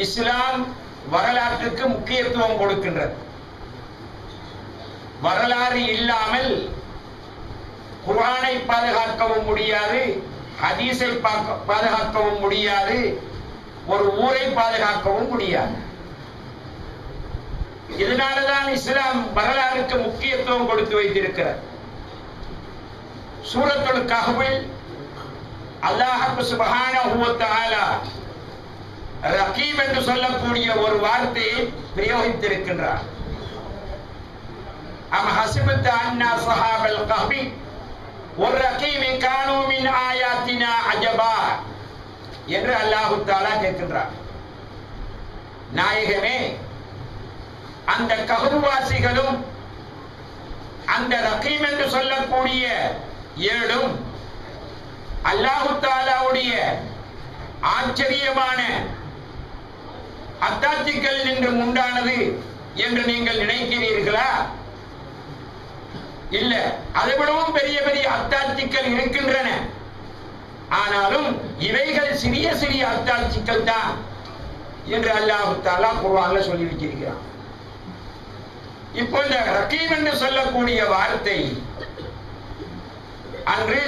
இஸ்லாம் வரலாற்றுக்கு முக்கியத்துவம் கொடுக்கின்றது. வரலாறு இல்லாமல் குர்ஆனை பாதுகாக்கவும் முடியாது ஹதீஸை பாக்க- பாதுகாக்கவும் முடியாது ஒரு ஊரை பாதுகாக்கவும் முடியாது. இதனாலதான் இஸ்லாம் வரலாறுக்கு முக்கியத்துவம் கொடுத்து வைத்திருக்கிறார் சூரத்துல் கஹபில் அல்லாஹ் சுபஹான ரகீப் என்று சொல்லக்கூடிய ஒரு வார்த்தையை பிரயோகித்திருக்கின்றார். அம் ஹசிபத் அண்ணா சஹாபல் கஹ்பி ஒரு ரகீமி கானூ ஆயாத்தினா அஜபா என்று அல்லாஹு தாலா கேட்கின்றார். நாயகமே அந்த ககுவாசிகளும் அந்த ரகீம் என்று சொல்லக்கூடிய ஏழும் அல்லாஹு தாலாவுடைய ஆச்சரியமான அத்தாட்சிகள் என்று உண்டானது என்று நீங்கள் நினைக்கிறீர்களா? இல்ல. அதை விடவும் பெரிய பெரிய அத்தாட்சிகள் இருக்கின்றன. ஆனாலும் இவைகள் சிறிய சிறிய அத்தாட்சிகள் தான் என்று அல்லாஹு தாலா குர்வான்ல சொல்லி வச்சிருக்கிறான் இப்போ இந்த ரகீம் என்று சொல்லக்கூடிய வார்த்தை அன்று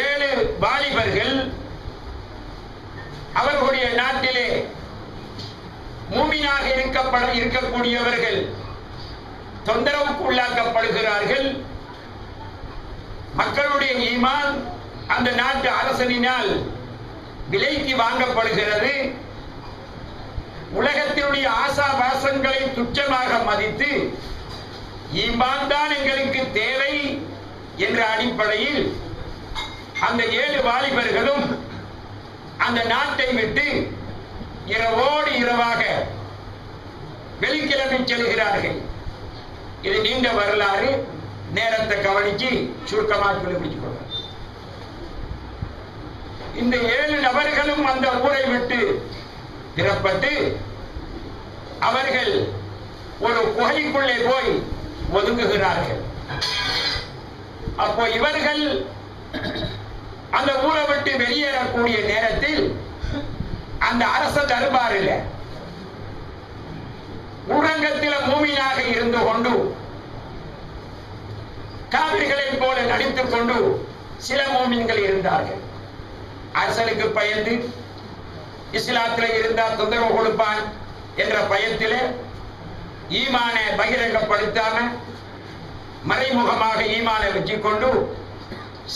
ஏழு வாலிபர்கள் அவர்களுடைய நாட்டிலே மூமினாக இருக்கப்பட இருக்கக்கூடியவர்கள் தொந்தரவுக்கு உள்ளாக்கப்படுகிறார்கள் மக்களுடைய ஈமான் அந்த நாட்டு அரசனினால் விலைக்கு வாங்கப்படுகிறது. உலகத்தினுடைய ஆசாபாசங்களை துச்சமாக மதித்து ஈமான் தான் எங்களுக்கு தேவை என்ற அடிப்படையில் அந்த ஏழு வாலிபர்களும் அந்த நாட்டை விட்டு இரவோ வெளிக்கிழமை செல்கிறார்கள் இது நீண்ட வரலாறு நேரத்தை கவனிச்சு சுருக்கமாக கண்டுபிடிச்சு முடிச்சுக்கொள்ள இந்த ஏழு நபர்களும் அந்த ஊரை விட்டு திறப்பட்டு அவர்கள் ஒரு குகைக்குள்ளே போய் ஒதுங்குகிறார்கள். அப்போ இவர்கள் அந்த ஊரை விட்டு வெளியேறக்கூடிய நேரத்தில் அந்த அரச தர்பாரில் ஊரங்கத்தில் மூமியாக இருந்து கொண்டு காவிர்களை போல நடித்துக் கொண்டு சில மூமின்கள் இருந்தார்கள். அரசனுக்கு பயந்து இஸ்லாத்தில் இருந்தால் தொந்தரவு கொடுப்பான் என்ற பயத்திலே ஈமானை பகிரங்கப்படுத்தாம மறைமுகமாக ஈமானை வச்சுக்கொண்டு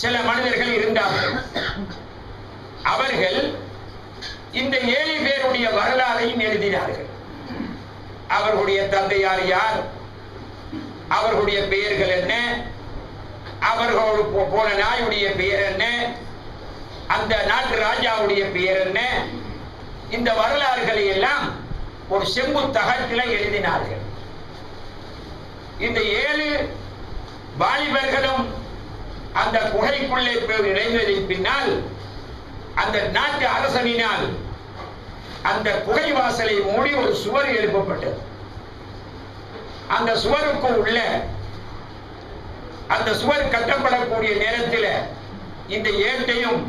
சில மனிதர்கள் இருந்தார்கள். அவர்கள் இந்த ஏழு பேருடைய வரலாறையும் எழுதினார்கள். அவர்களுடைய தந்தையார் யார்? அவர்களுடைய பெயர்கள் என்ன? அவர்களோடு போ- போன நாயுடைய பெயர் என்ன? அந்த நாட்டு ராஜாவுடைய பெயர் என்ன? இந்த வரலாறுகளை எல்லாம் ஒரு செம்பு தகட்டில எழுதினார்கள். இந்த ஏழு வாலிபர்களும் அந்த குகைக்குள்ளே போய் நுழைந்ததின் பின்னால் அந்த நாட்டு அரசனினால் அந்த குகை வாசலை மூடி ஒரு சுவர் எழுப்பப்பட்டது. அந்த சுவருக்கு உள்ள அந்த சுவர் கட்டப்படக்கூடிய நேரத்தில் இந்த ஏட்டையும்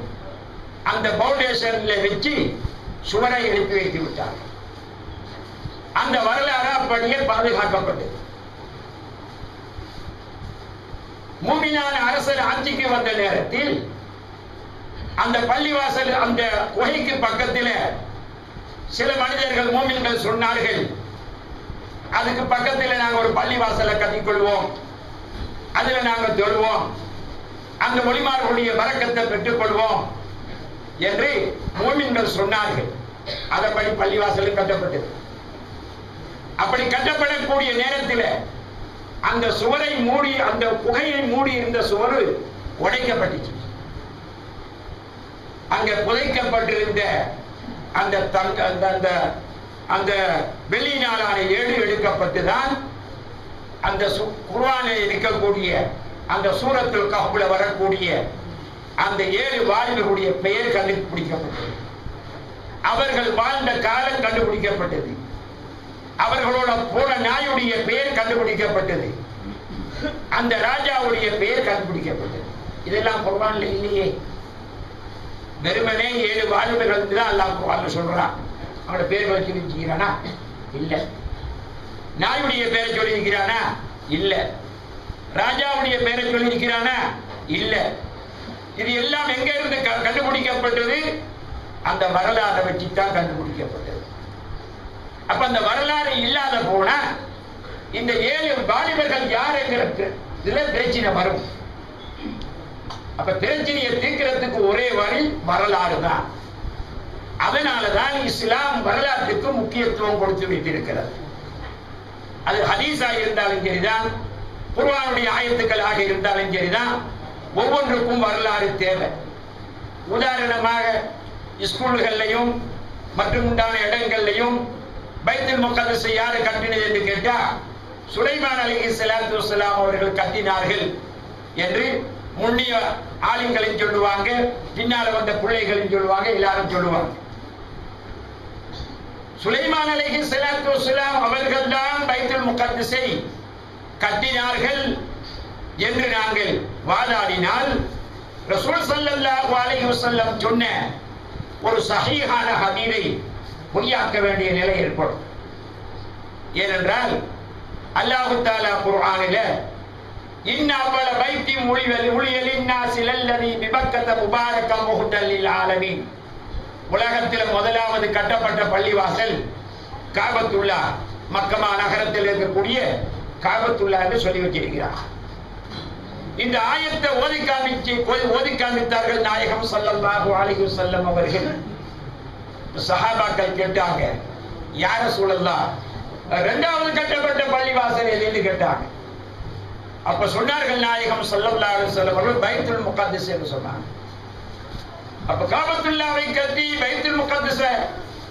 அந்த பவுண்டேஷன்ல வச்சு சுவரை எழுப்பி வைத்து விட்டார். அந்த வரலாறு அப்படியே பாதுகாக்கப்பட்டது. மூமினான அரசர் ஆட்சிக்கு வந்த நேரத்தில் அந்த பள்ளிவாசல் அந்த குகைக்கு பக்கத்தில் சில மனிதர்கள் மோமின்கள் சொன்னார்கள். அதுக்கு பக்கத்தில் நாங்க ஒரு பள்ளிவாசலை கட்டிக்கொள்வோம். அதுல நாங்க தொழுவோம். அந்த மொழிமார்களுடைய வரக்கத்தை பெற்றுக்கொள்வோம் என்று மோமின்கள் சொன்னார்கள். அதன்படி பள்ளிவாசலும் கட்டப்பட்டது. அப்படி கட்டப்படக்கூடிய நேரத்தில் அந்த சுவரை மூடி அந்த புகையை மூடி இருந்த சுவர் உடைக்கப்பட்டுச்சு. அங்க புதைக்கப்பட்டிருந்த அந்த தங்க அந்த அந்த அந்த வெள்ளியினாலான ஏடு எடுக்கப்பட்டுதான் அந்த சு- இருக்கக்கூடிய அந்த சூரத்தில் கஹ்புல வரக்கூடிய அந்த ஏழு வாழ்வுகளுடைய பெயர் கண்டுபிடிக்கப்பட்டது. அவர்கள் வாழ்ந்த காலம் கண்டுபிடிக்கப்பட்டது. அவர்களோட போன நாயுடைய பெயர் கண்டுபிடிக்கப்பட்டது. அந்த ராஜாவுடைய பெயர் கண்டுபிடிக்கப்பட்டது. இதெல்லாம் குர்வானில் இல்லையே. வெறுமனே ஏழு வாலிபர்கள் தான் அல்லாஹ் குர்ஆன்ல சொல்றான் அவனோட பேர் வச்சு வச்சுக்கிறானா இல்லை. நாயுடைய பேரை சொல்லி இருக்கிறானா இல்லை. ராஜாவுடைய பேரை சொல்லி இருக்கிறானா இல்லை. இது எல்லாம் எங்க இருந்து க- கண்டுபிடிக்கப்பட்டது? அந்த வரலாறை வச்சுத்தான் கண்டுபிடிக்கப்பட்டது. அப்ப அந்த வரலாறு இல்லாத போனா இந்த ஏழு வாலிபர்கள் யார் பிரச்சனை வரும். அப்ப பிரச்சனையை தீர்க்கிறதுக்கு ஒரே வழி வரலாறு தான். அதனாலதான் இஸ்லாம் வரலாற்றுக்கு முக்கியத்துவம் கொடுத்து வைத்திருக்கிறது அது ஹதீஸா இருந்தாலும் சரிதான் குர்வானுடைய ஆயத்துக்களாக இருந்தாலும் சரிதான் ஒவ்வொன்றுக்கும் வரலாறு தேவை. உதாரணமாக ஸ்கூல்கள்லையும் மற்றும் உண்டான இடங்கள்லையும் பைத்தில் முகத்தஸை யாரு கட்டினது என்று கேட்டா சுலைமான் அலி ஸலாத்து அவர்கள் கட்டினார்கள் என்று முன்னிய ஆளுங்களையும் சொல்லுவாங்க பின்னால வந்த பிள்ளைகளையும் சொல்லுவாங்க எல்லாரும் சொல்லுவாங்க. சுலைமான் அலைஹி ஸலாத்து வஸலாம் அவர்கள் தான் பைத்துல் முகத்தஸை கட்டினார்கள் என்று நாங்கள் வாதாடினால் ரசூல் ஸல்லல்லாஹு அலைஹி வஸல்லம் சொன்ன ஒரு சஹீஹான ஹதீரை பொய்யாக்க வேண்டிய நிலை ஏற்படும். ஏனென்றால் அல்லாஹு தாலா குர்ஆனில இன்ன அவ்வள பைத்தி மொழிவல் ஒளியலின் நாசிலல்லதி விபக்கத்த முபாரக்க முகுட்டலில் ஆலமீன். உலகத்தில் முதலாவது கட்டப்பட்ட பள்ளிவாசல் காபத்துல்லா மக்கமா நகரத்தில் இருக்கக்கூடிய காபத்துள்ளா என்று சொல்லி வச்சிருக்கிறார் இந்த ஆயத்தை ஓதி காமிச்சு ஓதி காமித்தார்கள் நாயகம் சல்லல்லாஹு அலைஹி வஸல்லம் அவர்கள். சஹாபாக்கள் கேட்டாங்க யார சூழல்லா ரெண்டாவது கட்டப்பட்ட பள்ளிவாசல் எதுன்னு கேட்டாங்க. அப்ப சொன்னார்கள் நாயகம் ஸல்லல்லாஹு அலைஹி பைத்துல் முகத்தஸ் என்று சொன்னாங்க. அப்ப காபத்துல்லாவை கட்டி பைத்துல் முகத்தஸ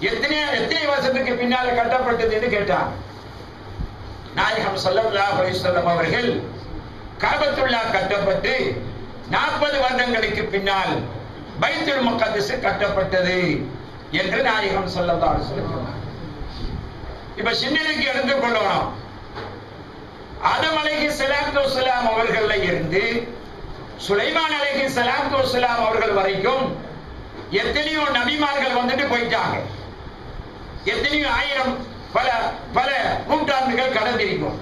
எத்தனை எத்தனை வருஷத்துக்கு பின்னால கட்டப்பட்டது என்று கேட்டான் நாயகம் ஸல்லல்லாஹு அலைஹி அவர்கள் காபத்துல்லா கட்டப்பட்டு நாற்பது வருடங்களுக்கு பின்னால் பைத்துல் முகத்தஸ் கட்டப்பட்டது என்று நாயகம் ஸல்லல்லாஹு அலைஹி வஸல்லம் இப்ப சின்னனுக்கு எடுத்துக் கொள்ளணும். ஆதம் அலைஹி சலாத்து வஸலாம் அவர்கள்ல இருந்து சுலைமான் அலைஹி சலாத்து வஸலாம் அவர்கள் வரைக்கும் எத்தனையோ நபிமார்கள் வந்துட்டு போயிட்டாங்க. எத்தனையோ ஆயிரம் பல பல நூற்றாண்டுகள் கடந்திருக்கும்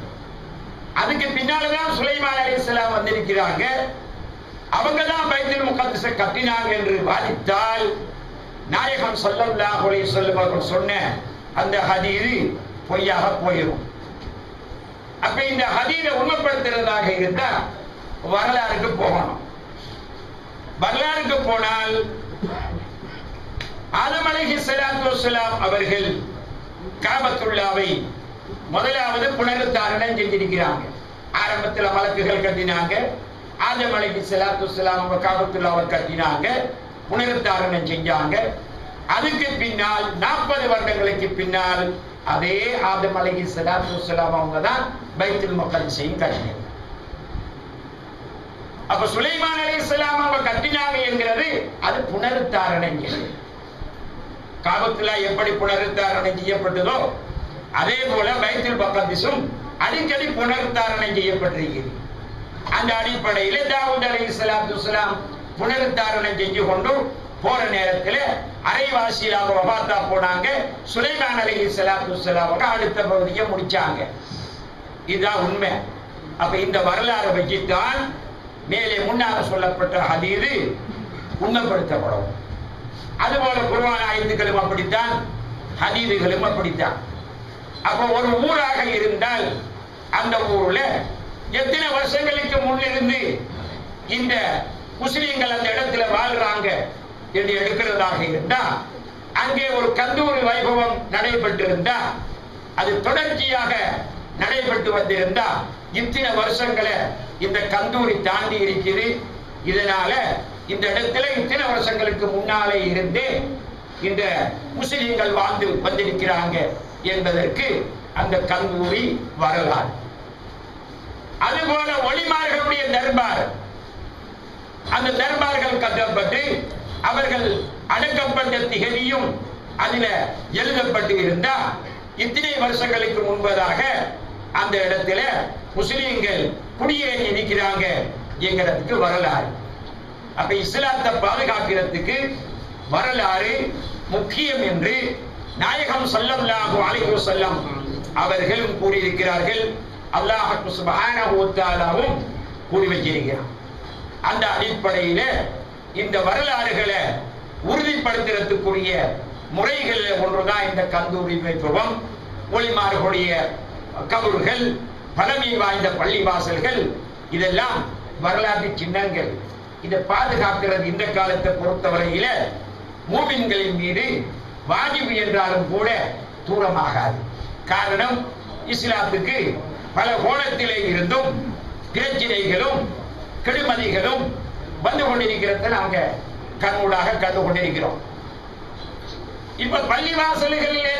அதுக்கு பின்னால்தான் சுலைமான் அலைஹிஸ்ஸலாம் வந்திருக்கிறாங்க. அவங்க தான் பைத்துல் முகத்தஸை கட்டினாங்க என்று வாதித்தால் நாயகம் சொல்லல்லாஹ் அலைஹி வஸல்லம் அவர்கள் சொன்ன அந்த ஹதீது பொய்யாக போயிடும் அப்ப இந்த ஹதீதை உண்மைப்படுத்துறதாக இருந்தா வரலாறுக்கு போகணும். வரலாறுக்கு போனால் ஆதம் அலஹி சலாத்து வலாம் அவர்கள் காபத்துல்லாவை முதலாவது புனருத்தாரணம் செஞ்சிருக்கிறாங்க. ஆரம்பத்தில் வழக்குகள் கட்டினாங்க. ஆதம் அலஹி சலாத்து வலாம் காபத்துள்ளாவை கட்டினாங்க. புனருத்தாரணம் செஞ்சாங்க. அதுக்கு பின்னால் நாற்பது வருடங்களுக்கு பின்னால் அதே ஆதம் அலகி சலாத்து சலாம் அவங்க தான் பைத்தில் முகத்தஸையும் கட்டினாங்க அப்ப சுலைமான் அலி இஸ்லாம் அவங்க கட்டினாங்க என்கிறது அது புனருத்தாரணம் காபத்துல எப்படி புனருத்தாரணை செய்யப்பட்டதோ அதே போல பைத்துல் பக்கத்திசும் அடிக்கடி புனருத்தாரணை செய்யப்பட்டிருக்கிறது. அந்த அடிப்படையில் தாவூத் அலி ஸலாத்து வஸலாம் புனருத்தாரணை செஞ்சு கொண்டு போற நேரத்தில் அரைவாசியிலாக வபாத்தா போனாங்க. சுலைமான் அலி ஸலாத்து வஸலாம் அடுத்த பகுதியை முடிச்சாங்க. இதுதான் உண்மை. அப்ப இந்த வரலாறு வச்சுத்தான் மேலே முன்னாக சொல்லப்பட்ட ஹதீது உண்மைப்படுத்தப்படும். அதுபோல குருவான ஐந்துகளும் அப்படித்தான் ஹதீதுகளும் அப்படித்தான். அப்ப ஒரு ஊராக இருந்தால் அந்த ஊர்ல எத்தனை வருஷங்களுக்கு முன்னிருந்து இந்த முஸ்லிம்கள் அந்த இடத்துல வாழ்றாங்க? என்று எடுக்கிறதாக இருந்தா அங்கே ஒரு கந்தூரி வைபவம் நடைபெற்றிருந்தா அது தொடர்ச்சியாக நடைபெற்று வந்திருந்தா இத்தனை வருஷங்களை இந்த கந்தூரி தாண்டி இருக்குது இதனால இந்த இடத்துல இத்தனை வருஷங்களுக்கு முன்னாலே இருந்தே இந்த முஸ்லிம்கள் வாழ்ந்து வந்திருக்கிறாங்க என்பதற்கு அந்த கந்தூரி வரலாறு. அதுபோல ஒளிமார்களுடைய தர்பார். அந்த தர்பார்கள் கட்டப்பட்டு அவர்கள் அடக்கப்பட்ட திகதியும் அதில எழுதப்பட்டு இருந்தா இத்தனை வருஷங்களுக்கு முன்பதாக அந்த இடத்துல முஸ்லீம்கள் குடியேறி இருக்கிறாங்க என்கிறதுக்கு வரலாறு. அப்ப இஸ்லாத்தை பாதுகாக்கிறதுக்கு வரலாறு முக்கியம் என்று நாயகம் ஸல்லல்லாஹு அலைஹி வஸல்லம் அவர்களும் கூறியிருக்கிறார்கள். அல்லாஹ் சுபஹானஹு வ தஆலாவும் கூறி வச்சிருக்கிறான் அந்த அடிப்படையில இந்த வரலாறுகளை உறுதிப்படுத்துறதுக்குரிய முறைகளில் ஒன்றுதான் இந்த கந்தூரிமைத்துவம் வைப்பவம் ஒளிமார்களுடைய கபறுகள் பழமை வாய்ந்த பள்ளிவாசல்கள் இதெல்லாம் வரலாற்று சின்னங்கள். இதை பாதுகாக்கிறது இந்த காலத்தை பொறுத்தவரையில மூமின்களின் மீது வாஜிபு என்றாலும் கூட தூரமாகாது. காரணம் இஸ்லாத்துக்கு பல கோணத்திலே இருந்தும் பிரச்சனைகளும் கெடுமதிகளும் வந்து கொண்டிருக்கிறத நாங்க கண்கூடாக கண்டு கொண்டிருக்கிறோம் இப்ப பள்ளிவாசல்களில்